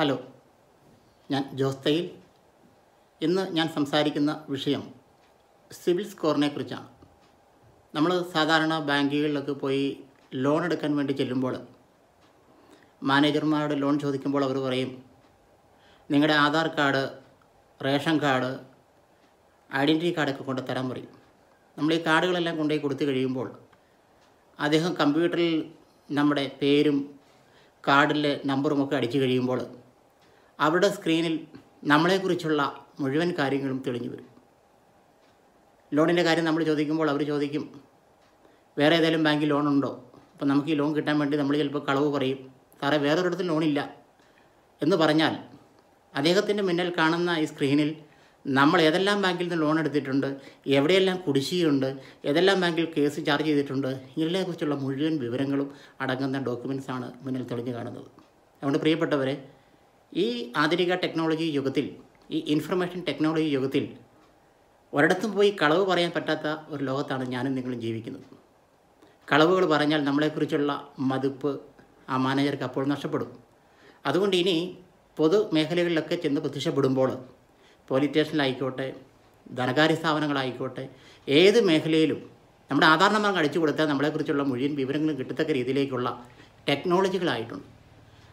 Hello ഞാൻ ജോസ് തയ്യിൽ ഇന്ന് ഞാൻ സംസാരിക്കുന്ന വിഷയം സിവിൽ സ്കോറിനെ കുറിച്ചാണ്. നമ്മൾ സാധാരണ ബാങ്കുകളിലൊക്കെ പോയി ലോൺ എടുക്കാൻ വേണ്ടി ചെല്ലുമ്പോൾ മാനേജർമാരോട് ലോൺ ചോദിക്കുമ്പോൾ അവർ പറയും നിങ്ങളുടെ Aadhaar card ration card identity കാർഡൊക്കെ കൊണ്ട് തരാൻ പറയും. നമ്മൾ ഈ കാർഡുകളെല്ലാം കൊണ്ടുപോയി കൊടുത്തു കഴിയുമ്പോൾ അദ്ദേഹം കമ്പ്യൂട്ടറിൽ നമ്മുടെ പേരും കാർഡിലെ നമ്പറുമൊക്കെ അടിച്ചു കഴിയുമ്പോൾ അവരുടെ സ്ക്രീനിൽ നമ്മളെക്കുറിച്ചുള്ള മുഴുവൻ കാര്യങ്ങളും തെളിഞ്ഞു വരും. ലോണിന്റെ കാര്യം നമ്മൾ ചോദിക്കുമ്പോൾ അവർ ചോദിക്കും വേറെ ഏതെങ്കിലും ബാങ്കിൽ ലോണുണ്ടോ? അപ്പോൾ നമുക്ക് ഈ ലോൺ കിട്ടാൻ വേണ്ടി നമ്മൾ ചിലപ്പോൾ കളവ് പറയും. സാറേ വേറൊരിടത്തും ലോണില്ല. എന്ന് പറഞ്ഞാൽ അദ്ദേഹത്തിന്റെ മുന്നിൽ കാണുന്ന ഈ സ്ക്രീനിൽ നമ്മൾ ഏതെല്ലാം ബാങ്കിൽ നിന്ന് ലോൺ എടുത്തിട്ടുണ്ട് എവിടെയെല്ലാം കുടിശ്ശികയുണ്ട് ഏതെല്ലാം ബാങ്കിൽ കേസ് ചാർജ് ചെയ്തിട്ടുണ്ട് ഇതിനെക്കുറിച്ചുള്ള മുഴുവൻ വിവരങ്ങളും അടങ്ങുന്ന ഡോക്യുമെൻസാണ് മുന്നിൽ തെളിഞ്ഞു കാണുന്നത്. അതുകൊണ്ട് പ്രിയപ്പെട്ടവരെ ഈ ആധുനിക ടെക്നോളജി യുഗത്തിൽ ഈ ഇൻഫർമേഷൻ ടെക്നോളജി യുഗത്തിൽ ഒരിടത്തും പോയി കളവ് പറയാൻ പറ്റാത്ത ഒരു ലോകത്താണ് ഞാനും നിങ്ങളും ജീവിക്കുന്നത്. കളവുകൾ പറഞ്ഞാൽ നമ്മളെക്കുറിച്ചുള്ള മതിപ്പ് ആ മാനേജർക്ക് അപ്പോൾ നഷ്ടപ്പെടും. അതുകൊണ്ട് ഇനി പൊതുമേഖലകളിലൊക്കെ ചെന്ന് പ്രത്യക്ഷപ്പെടുമ്പോൾ പോലീസ് സ്റ്റേഷനിലായിക്കോട്ടെ ധനകാര്യ സ്ഥാപനങ്ങളായിക്കോട്ടെ ഏത് മേഖലയിലും നമ്മുടെ ആധാർ നമ്പർ അടിച്ചു കൊടുത്താൽ നമ്മളെക്കുറിച്ചുള്ള മുഴുവൻ വിവരങ്ങളും കിട്ടത്തക്ക രീതിയിലേക്കുള്ള ടെക്നോളജികളായിട്ടുണ്ട്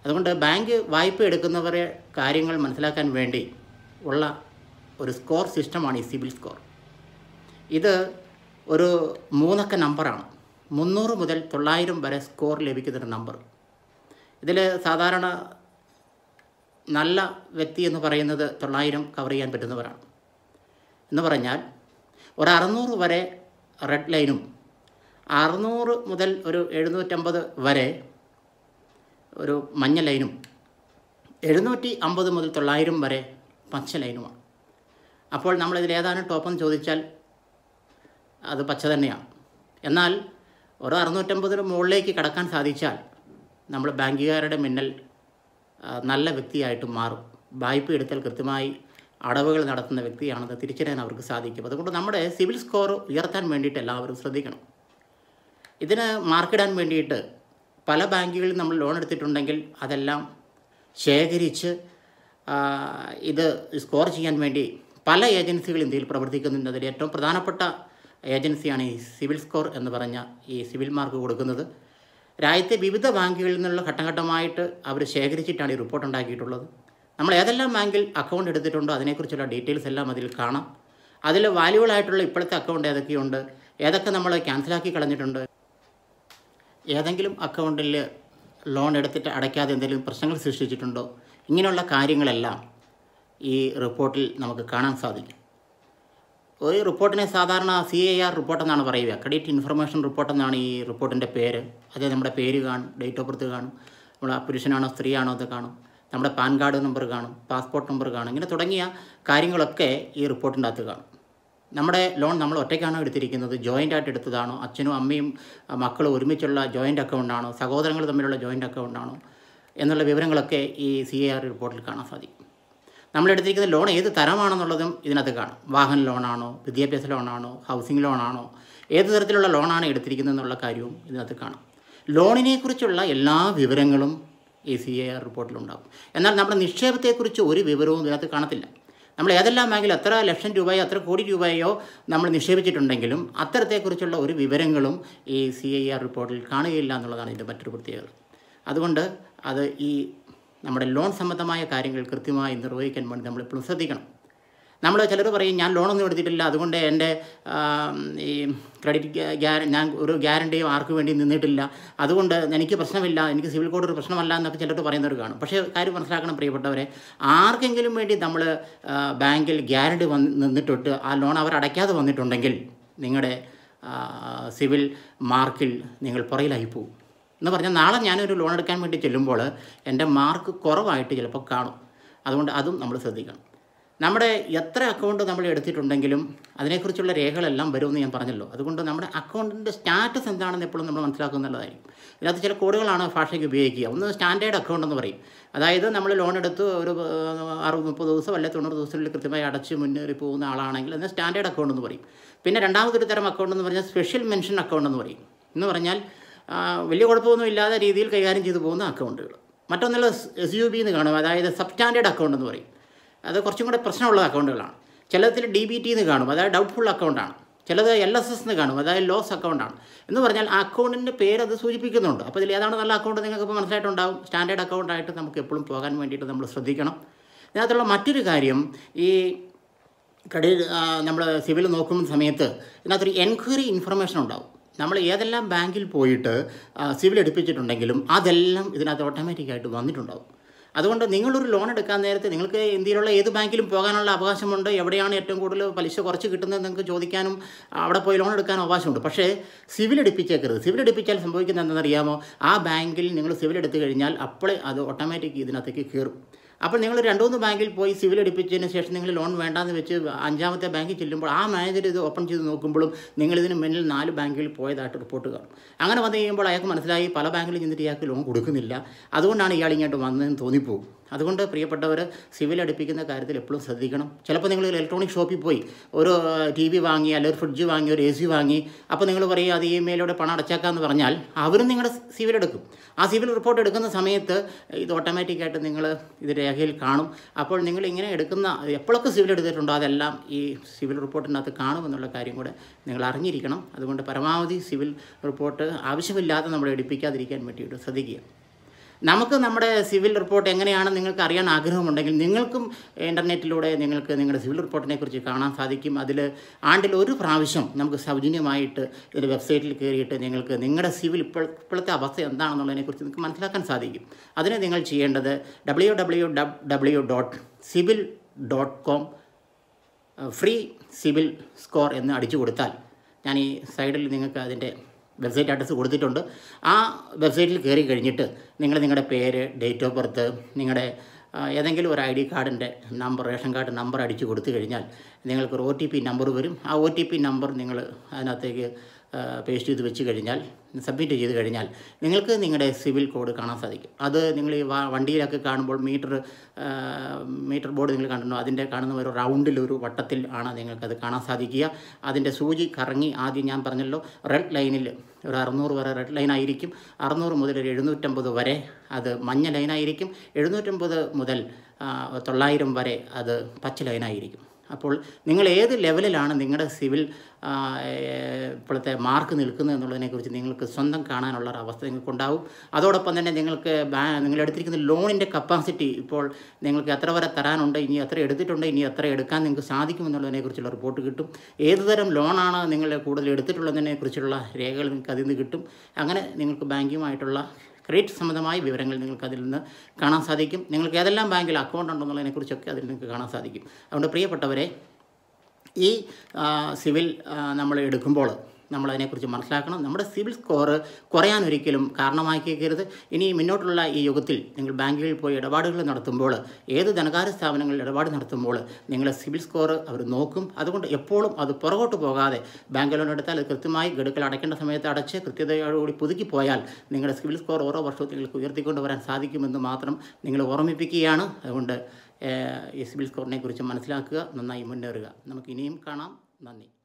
അതുകൊണ്ട് ബാങ്ക് വായ്പ എടുക്കുന്നവരെ കാര്യങ്ങൾ മനസ്സിലാക്കാൻ വേണ്ടി ഉള്ള ഒരു സ്കോർ സിസ്റ്റമാണ് ഈ സിബിൽ സ്കോർ. ഇത് ഒരു മൂന്നക്ക നമ്പറാണ്. മുന്നൂറ് മുതൽ തൊള്ളായിരം വരെ സ്കോർ ലഭിക്കുന്നൊരു നമ്പർ. ഇതിൽ സാധാരണ നല്ല വ്യക്തി എന്ന് പറയുന്നത് തൊള്ളായിരം കവർ ചെയ്യാൻ പറ്റുന്നവരാണ്. എന്ന് പറഞ്ഞാൽ ഒരു അറുന്നൂറ് വരെ റെഡ് ലൈനും അറുന്നൂറ് മുതൽ ഒരു എഴുന്നൂറ്റമ്പത് വരെ ഒരു മഞ്ഞ ലൈനും എഴുന്നൂറ്റി അമ്പത് മുതൽ തൊള്ളായിരം വരെ പച്ച ലൈനുമാണ്. അപ്പോൾ നമ്മളിതിൽ ഏതാണ് ടോപ്പെന്ന് ചോദിച്ചാൽ അത് പച്ച തന്നെയാണ്. എന്നാൽ ഒരു അറുന്നൂറ്റമ്പതിന് മുകളിലേക്ക് കടക്കാൻ സാധിച്ചാൽ നമ്മൾ ബാങ്കുകാരുടെ മിന്നൽ നല്ല വ്യക്തിയായിട്ട് മാറും. വായ്പ എടുത്താൽ കൃത്യമായി അടവുകൾ നടത്തുന്ന വ്യക്തിയാണെന്ന് തിരിച്ചറിയാൻ അവർക്ക് സാധിക്കും. അതുകൊണ്ട് നമ്മുടെ സിവിൽ സ്കോർ ഉയർത്താൻ വേണ്ടിയിട്ട് എല്ലാവരും ശ്രദ്ധിക്കണം. ഇതിന് മാർക്കിടാൻ വേണ്ടിയിട്ട് പല ബാങ്കുകളിൽ നമ്മൾ ലോൺ എടുത്തിട്ടുണ്ടെങ്കിൽ അതെല്ലാം ശേഖരിച്ച് ഇത് സ്കോർ ചെയ്യാൻ വേണ്ടി പല ഏജൻസികൾ ഇന്ത്യയിൽ പ്രവർത്തിക്കുന്നുണ്ട്. അതിൽ ഏറ്റവും പ്രധാനപ്പെട്ട ഏജൻസിയാണ് ഈ സിവിൽ സ്കോർ എന്ന് പറഞ്ഞ ഈ സിവിൽ മാർക്ക് കൊടുക്കുന്നത്. രാജ്യത്തെ വിവിധ ബാങ്കുകളിൽ നിന്നുള്ള ഘട്ടം ഘട്ടമായിട്ട് അവർ ശേഖരിച്ചിട്ടാണ് ഈ റിപ്പോർട്ട് ഉണ്ടാക്കിയിട്ടുള്ളത്. നമ്മൾ ഏതെല്ലാം ബാങ്കിൽ അക്കൗണ്ട് എടുത്തിട്ടുണ്ടോ അതിനെക്കുറിച്ചുള്ള ഡീറ്റെയിൽസ് എല്ലാം അതിൽ കാണാം. അതിൽ വാല്യുബിളായിട്ടുള്ള ഇപ്പോഴത്തെ അക്കൗണ്ട് ഏതൊക്കെയുണ്ട്? ഏതൊക്കെ നമ്മൾ ക്യാൻസലാക്കി കളഞ്ഞിട്ടുണ്ട്? ഏതെങ്കിലും അക്കൗണ്ടിൽ ലോൺ എടുത്തിട്ട് അടയ്ക്കാതെ എന്തെങ്കിലും പ്രശ്നങ്ങൾ സൃഷ്ടിച്ചിട്ടുണ്ടോ? ഇങ്ങനെയുള്ള കാര്യങ്ങളെല്ലാം ഈ റിപ്പോർട്ടിൽ നമുക്ക് കാണാൻ സാധിക്കും. ഒരു റിപ്പോർട്ടിനെ സാധാരണ സി എ ആർ റിപ്പോർട്ട് എന്നാണ് പറയുക. ക്രെഡിറ്റ് ഇൻഫർമേഷൻ റിപ്പോർട്ട് എന്നാണ് ഈ റിപ്പോർട്ടിന്റെ പേര്. അത് നമ്മുടെ പേര് കാണും ഡേറ്റ് ഓഫ് ബർത്ത് കാണും നമ്മൾ ആ പുരുഷനാണോ സ്ത്രീയാണോ അത് കാണും നമ്മുടെ പാൻ കാർഡ് നമ്പർ കാണും പാസ്പോർട്ട് നമ്പർ കാണും ഇങ്ങനെ തുടങ്ങിയ കാര്യങ്ങളൊക്കെ ഈ റിപ്പോർട്ടിന്റെ അകത്ത് കാണും. നമ്മുടെ ലോൺ നമ്മൾ ഒറ്റയ്ക്കാണോ എടുത്തിരിക്കുന്നത്? ജോയിന്റ് ആയിട്ട് എടുത്തതാണോ? അച്ഛനും അമ്മയും മക്കളും ഒരുമിച്ചുള്ള ജോയിന്റ് അക്കൗണ്ടാണോ സഹോദരങ്ങൾ തമ്മിലുള്ള ജോയിന്റ് അക്കൗണ്ടാണോ എന്നുള്ള വിവരങ്ങളൊക്കെ ഈ സി എ ആർ റിപ്പോർട്ടിൽ കാണാൻ സാധിക്കും. നമ്മൾ എടുത്തിരിക്കുന്ന ലോൺ ഏത് തരമാണെന്നുള്ളതും ഇതിനകത്ത് കാണാം. വാഹന ലോണാണോ വിദ്യാഭ്യാസ ലോണാണോ ഹൗസിംഗ് ലോണാണോ ഏത് തരത്തിലുള്ള ലോണാണ് എടുത്തിരിക്കുന്നത് എന്നുള്ള കാര്യവും ഇതിനകത്ത് കാണാം. ലോണിനെക്കുറിച്ചുള്ള എല്ലാ വിവരങ്ങളും ഈ സി എ ആർ റിപ്പോർട്ടിലുണ്ടാകും എന്നാൽ നമ്മുടെ നിക്ഷേപത്തെക്കുറിച്ച് ഒരു വിവരവും ഇതിനകത്ത് കാണത്തില്ല. നമ്മൾ ഏതെല്ലാം ബാങ്കിൽ എത്ര ലക്ഷം രൂപയോ എത്ര കോടി രൂപയോ നമ്മൾ നിക്ഷേപിച്ചിട്ടുണ്ടെങ്കിലും അത്തരത്തെക്കുറിച്ചുള്ള ഒരു വിവരങ്ങളും ഈ സി ഐ ആർ റിപ്പോർട്ടിൽ കാണുകയില്ല എന്നുള്ളതാണ് ഇതിന്റെ മറ്റൊരു പ്രത്യേകത. അതുകൊണ്ട് അത് ഈ നമ്മുടെ ലോൺ സംബന്ധമായ കാര്യങ്ങൾ കൃത്യമായി നിർവഹിക്കാൻ വേണ്ടി നമ്മൾ എപ്പോഴും ശ്രദ്ധിക്കണം. നമ്മൾ ചിലർ പറയും ഞാൻ ലോണൊന്നും എടുത്തിട്ടില്ല. അതുകൊണ്ട് എന്റെ ഈ ക്രെഡിറ്റ് ഗ്യാര ഞാൻ ഒരു ഗ്യാരണ്ടിയും ആർക്കും വേണ്ടി നിന്നിട്ടില്ല. അതുകൊണ്ട് എനിക്ക് പ്രശ്നമില്ല. എനിക്ക് സിവിൽ കോഡ് ഒരു പ്രശ്നമല്ല എന്നൊക്കെ ചിലർ പറയുന്നവർ കാണും. പക്ഷേ കാര്യം മനസ്സിലാക്കണം പ്രിയപ്പെട്ടവരെ ആർക്കെങ്കിലും വേണ്ടി നമ്മൾ ബാങ്കിൽ ഗ്യാരണ്ടി വന്ന് നിന്നിട്ടിട്ട് ആ ലോൺ അവർ അടയ്ക്കാതെ വന്നിട്ടുണ്ടെങ്കിൽ നിങ്ങളുടെ സിവിൽ മാർക്കിൽ നിങ്ങൾ പുറയിലായി പോകും എന്ന് പറഞ്ഞാൽ നാളെ ഞാനൊരു ലോൺ എടുക്കാൻ വേണ്ടി ചെല്ലുമ്പോൾ എന്റെ മാർക്ക് കുറവായിട്ട് ചിലപ്പോൾ കാണും. അതുകൊണ്ട് അതും നമ്മൾ ശ്രദ്ധിക്കണം. നമ്മുടെ എത്ര അക്കൗണ്ട് നമ്മൾ എടുത്തിട്ടുണ്ടെങ്കിലും അതിനെക്കുറിച്ചുള്ള രേഖകളെല്ലാം വരുമെന്ന് ഞാൻ പറഞ്ഞല്ലോ. അതുകൊണ്ട് നമ്മുടെ അക്കൗണ്ടിന്റെ സ്റ്റാറ്റസ് എന്താണെന്ന് എപ്പോഴും നമ്മൾ മനസ്സിലാക്കുന്നുള്ളതായിരിക്കും ഇതിനകത്ത് ചില കോഡുകളാണ് ഭാഷയ്ക്ക് ഉപയോഗിക്കുക. ഒന്ന് സ്റ്റാൻഡേർഡ് അക്കൗണ്ട് എന്ന് പറയും. അതായത് നമ്മൾ ലോൺ എടുത്ത് ഒരു അറുപത് മുപ്പത് ദിവസം അല്ലെങ്കിൽ തൊണ്ണൂറ് ദിവസത്തിനുള്ളിൽ കൃത്യമായി അടച്ച് മുന്നേറി പോകുന്ന ആളാണെങ്കിൽ അതിന് സ്റ്റാൻഡേർഡ് അക്കൗണ്ട് എന്ന് പറയും. പിന്നെ രണ്ടാമതൊരു തരം അക്കൗണ്ട് എന്ന് പറഞ്ഞാൽ സ്പെഷ്യൽ മെൻഷൻ അക്കൗണ്ട് എന്ന് പറയും. എന്ന് പറഞ്ഞാൽ വലിയ കുഴപ്പമൊന്നും ഇല്ലാതെ രീതിയിൽ കൈകാര്യം ചെയ്തു പോകുന്ന അക്കൗണ്ടുകൾ മറ്റൊന്നുള്ള എസ് യു ബി എന്ന് കാണും അതായത് സബ് സ്റ്റാൻഡേർഡ് അക്കൗണ്ട് എന്ന് പറയും. അത് കുറച്ചും കൂടെ പ്രശ്നമുള്ള അക്കൗണ്ടുകളാണ്. ചിലതിൽ ഡി ബി ടി എന്ന് കാണും അതായത് ഡൗട്ട്ഫുൾ അക്കൗണ്ടാണ് ചിലത് എൽ എസ് എസ് എന്ന് കാണും അതായത് ലോസ് അക്കൗണ്ടാണ് എന്ന് പറഞ്ഞാൽ ആ അക്കൗണ്ടിന്റെ പേര് അത് സൂചിപ്പിക്കുന്നുണ്ട്. അപ്പോൾ ഇതിൽ ഏതാണ് നല്ല അക്കൗണ്ട് നിങ്ങൾക്ക് ഇപ്പോൾ മനസ്സിലായിട്ടുണ്ടാവും? സ്റ്റാൻഡേർഡ് അക്കൗണ്ടായിട്ട് നമുക്ക് എപ്പോഴും പോകാൻ വേണ്ടിയിട്ട് നമ്മൾ ശ്രദ്ധിക്കണം. ഇതിനകത്തുള്ള മറ്റൊരു കാര്യം ഈ ക്രെഡിറ്റ് നമ്മൾ സിവിൽ നോക്കുന്ന സമയത്ത് ഇതിനകത്തൊരു എൻക്വയറി ഇൻഫർമേഷൻ ഉണ്ടാവും. നമ്മൾ ഏതെല്ലാം ബാങ്കിൽ പോയിട്ട് സിവിൽ എടുപ്പിച്ചിട്ടുണ്ടെങ്കിലും അതെല്ലാം ഇതിനകത്ത് ഓട്ടോമാറ്റിക്കായിട്ട് വന്നിട്ടുണ്ടാവും. അതുകൊണ്ട് നിങ്ങളൊരു ലോൺ എടുക്കാൻ നേരത്തെ നിങ്ങൾക്ക് ഇന്ത്യയിലുള്ള ഏത് ബാങ്കിലും പോകാനുള്ള അവകാശമുണ്ട് എവിടെയാണ് ഏറ്റവും കൂടുതൽ പലിശ കുറച്ച് കിട്ടുന്നത് നിങ്ങൾക്ക് ചോദിക്കാനും അവിടെ പോയി ലോൺ എടുക്കാനും അവകാശമുണ്ട്. പക്ഷേ സിവിൽ എടുപ്പിച്ചേക്കരുത്. സിവിൽ എടുപ്പിച്ചാൽ സംഭവിക്കുന്നത് എന്താണെന്നറിയാമോ? ആ ബാങ്കിൽ നിങ്ങൾ സിവിൽ എടുത്തു കഴിഞ്ഞാൽ അപ്പോൾ അത് ഓട്ടോമാറ്റിക് ഇതിനകത്തേക്ക് കയറും. അപ്പോൾ നിങ്ങൾ രണ്ട് മൂന്ന് ബാങ്കിൽ പോയി സിവിൽ എടുപ്പിച്ചതിന് ശേഷം നിങ്ങൾ ലോൺ വേണ്ടാന്ന് വെച്ച് അഞ്ചാമത്തെ ബാങ്കിൽ ചെല്ലുമ്പോൾ ആ മാനേജർ ഇത് ഓപ്പൺ ചെയ്ത് നോക്കുമ്പോഴും നിങ്ങൾ ഇതിന് മുന്നിൽ നാല് ബാങ്കിൽ പോയതായിട്ട് റിപ്പോർട്ട് കാണും. അങ്ങനെ വന്നു കഴിയുമ്പോൾ അയാൾക്ക് മനസ്സിലായി പല ബാങ്കിൽ ചെന്നിട്ട് ഇയാൾക്ക് ലോൺ കൊടുക്കുന്നില്ല. അതുകൊണ്ടാണ് ഇയാൾ ഇങ്ങോട്ട് വന്നതെന്ന് തോന്നിപ്പോകും. അതുകൊണ്ട് പ്രിയപ്പെട്ടവർ സിവിൽ അടുപ്പിക്കുന്ന കാര്യത്തിൽ എപ്പോഴും ശ്രദ്ധിക്കണം. ചിലപ്പോൾ നിങ്ങൾ ഇലക്ട്രോണിക് ഷോപ്പിൽ പോയി ഒരു ടി വി വാങ്ങി അല്ലെങ്കിൽ ഒരു ഫ്രിഡ്ജ് വാങ്ങി ഒരു എ സി വാങ്ങി അപ്പോൾ നിങ്ങൾ പറയും അത് ഇ മെയിലൂടെ പണം അടച്ചേക്കാമെന്ന് പറഞ്ഞാൽ അവരും നിങ്ങളുടെ സിവിൽ എടുക്കും. ആ സിവിൽ റിപ്പോർട്ട് എടുക്കുന്ന സമയത്ത് ഇത് ഓട്ടോമാറ്റിക്കായിട്ട് നിങ്ങൾ ഇത് രേഖയിൽ കാണും. അപ്പോൾ നിങ്ങൾ ഇങ്ങനെ എടുക്കുന്ന എപ്പോഴൊക്കെ സിവിൽ എടുത്തിട്ടുണ്ടോ അതെല്ലാം ഈ സിവിൽ റിപ്പോർട്ടിനകത്ത് കാണുമെന്നുള്ള കാര്യം കൂടെ നിങ്ങൾ അറിഞ്ഞിരിക്കണം. അതുകൊണ്ട് പരമാവധി സിവിൽ റിപ്പോർട്ട് ആവശ്യമില്ലാതെ നമ്മൾ എടുപ്പിക്കാതിരിക്കാൻ വേണ്ടിയിട്ട് ശ്രദ്ധിക്കുക. നമുക്ക് നമ്മുടെ സിവിൽ റിപ്പോർട്ട് എങ്ങനെയാണ് നിങ്ങൾക്ക് അറിയാൻ ആഗ്രഹമുണ്ടെങ്കിൽ നിങ്ങൾക്കും ഇന്റർനെറ്റിലൂടെ നിങ്ങൾക്ക് നിങ്ങളുടെ സിവിൽ റിപ്പോർട്ടിനെ കുറിച്ച് കാണാൻ സാധിക്കും. അതിൽ ആണ്ടിൽ ഒരു പ്രാവശ്യം നമുക്ക് സൗജന്യമായിട്ട് ഒരു വെബ്സൈറ്റിൽ കയറിയിട്ട് നിങ്ങൾക്ക് നിങ്ങളുടെ സിവിൽ ഇപ്പോൾ ഇപ്പോഴത്തെ അവസ്ഥ എന്താണെന്നുള്ളതിനെക്കുറിച്ച് നിങ്ങൾക്ക് മനസ്സിലാക്കാൻ സാധിക്കും. അതിന് നിങ്ങൾ ചെയ്യേണ്ടത് W W W dot civil dot com free civil score എന്ന് അടിച്ചു കൊടുത്താൽ ഞാൻ ഈ സൈഡിൽ നിങ്ങൾക്ക് അതിന്റെ വെബ്സൈറ്റ് അഡ്രസ്സ് കൊടുത്തിട്ടുണ്ട്. ആ വെബ്സൈറ്റിൽ കയറി കഴിഞ്ഞിട്ട് നിങ്ങൾ നിങ്ങളുടെ പേര് ഡേറ്റ് ഓഫ് ബർത്ത് നിങ്ങളുടെ ഏതെങ്കിലും ഒരു ഐ ഡി കാർഡിന്റെ നമ്പർ റേഷൻ കാർഡ് നമ്പർ അടിച്ചു കൊടുത്തു കഴിഞ്ഞാൽ നിങ്ങൾക്കൊരു ഒ ടി പി നമ്പർ വരും. ആ ഒ ടി പി നമ്പർ നിങ്ങൾ അതിനകത്തേക്ക് പേസ്റ്റ് ചെയ്ത് വെച്ച് കഴിഞ്ഞാൽ സബ്മിറ്റ് ചെയ്ത് കഴിഞ്ഞാൽ നിങ്ങൾക്ക് നിങ്ങളുടെ സിവിൽ കോഡ് കാണാൻ സാധിക്കും. അത് നിങ്ങൾ ഈ വണ്ടിയിലൊക്കെ കാണുമ്പോൾ മീറ്റർ മീറ്റർ ബോർഡ് നിങ്ങൾ കണ്ടിട്ടുണ്ടോ? അതിന്റെ കാണുന്ന ഒരു റൗണ്ടിൽ ഒരു വട്ടത്തിൽ ആണ് നിങ്ങൾക്കത് കാണാൻ സാധിക്കുക. അതിന്റെ സൂചി കറങ്ങി ആദ്യം ഞാൻ പറഞ്ഞല്ലോ റെഡ് ലൈനിൽ ഒരു അറുന്നൂറ് വരെ റെഡ് ലൈനായിരിക്കും. അറുന്നൂറ് മുതൽ ഒരു എഴുന്നൂറ്റമ്പത് വരെ അത് മഞ്ഞ ലൈനായിരിക്കും. എഴുന്നൂറ്റമ്പത് മുതൽ തൊള്ളായിരം വരെ അത് പച്ച ലൈനായിരിക്കും. അപ്പോൾ നിങ്ങൾ ഏത് ലെവലിലാണ് നിങ്ങളുടെ സിവിൽ ഇപ്പോഴത്തെ മാർക്ക് നിൽക്കുന്നത് എന്നുള്ളതിനെക്കുറിച്ച് നിങ്ങൾക്ക് സ്വന്തം കാണാനുള്ള ഒരു അവസ്ഥ നിങ്ങൾക്കുണ്ടാവും. അതോടൊപ്പം തന്നെ നിങ്ങൾക്ക് നിങ്ങൾ എടുത്തിരിക്കുന്ന ലോണിന്റെ കപ്പാസിറ്റി ഇപ്പോൾ നിങ്ങൾക്ക് എത്ര വരെ തരാനുണ്ട് ഇനി എത്ര എടുത്തിട്ടുണ്ട് ഇനി എത്ര എടുക്കാൻ നിങ്ങൾക്ക് സാധിക്കും എന്നുള്ളതിനെക്കുറിച്ചുള്ള റിപ്പോർട്ട് കിട്ടും. ഏത് തരം ലോണാണ് നിങ്ങൾ കൂടുതൽ എടുത്തിട്ടുള്ളതിനെക്കുറിച്ചുള്ള രേഖകൾ നിങ്ങൾക്ക് അതിൽ നിന്ന് കിട്ടും. അങ്ങനെ നിങ്ങൾക്ക് ബാങ്കുമായിട്ടുള്ള ക്രെഡിറ്റ് സംബന്ധമായ വിവരങ്ങൾ നിങ്ങൾക്ക് അതിൽ നിന്ന് കാണാൻ സാധിക്കും. നിങ്ങൾക്ക് ഏതെല്ലാം ബാങ്കിൽ അക്കൗണ്ട് ഉണ്ടെന്നുള്ളതിനെക്കുറിച്ചൊക്കെ അതിൽ നിങ്ങൾക്ക് കാണാൻ സാധിക്കും. അതുകൊണ്ട് പ്രിയപ്പെട്ടവരെ ഈ സിവിൽ നമ്മൾ എടുക്കുമ്പോൾ നമ്മൾ അതിനെക്കുറിച്ച് മനസ്സിലാക്കണം. നമ്മുടെ സിവിൽ സ്കോർ കുറയാനൊരിക്കലും കാരണമാക്കിയേക്കരുത്. ഇനി മുന്നോട്ടുള്ള ഈ യുഗത്തിൽ നിങ്ങൾ ബാങ്കുകളിൽ പോയി ഇടപാടുകൾ നടത്തുമ്പോൾ ഏത് ധനകാര്യ സ്ഥാപനങ്ങളിൽ ഇടപാട് നടത്തുമ്പോൾ നിങ്ങളുടെ സിവിൽ സ്കോർ അവർ നോക്കും. അതുകൊണ്ട് എപ്പോഴും അത് പുറകോട്ട് പോകാതെ ബാങ്ക് ലോൺ എടുത്താൽ അത് കൃത്യമായി ഗഡുക്കൾ അടയ്ക്കേണ്ട സമയത്ത് അടച്ച് കൃത്യതയോടുകൂടി പുതുക്കി പോയാൽ നിങ്ങളുടെ സിവിൽ സ്കോർ ഓരോ വർഷവും നിങ്ങൾക്ക് ഉയർത്തിക്കൊണ്ട് വരാൻ സാധിക്കുമെന്ന് മാത്രം നിങ്ങൾ ഓർമ്മിപ്പിക്കുകയാണ്. അതുകൊണ്ട് ഈ സിവിൽ സ്കോറിനെ കുറിച്ച് മനസ്സിലാക്കുക നന്നായി മുന്നേറുക. നമുക്ക് ഇനിയും കാണാം. നന്ദി.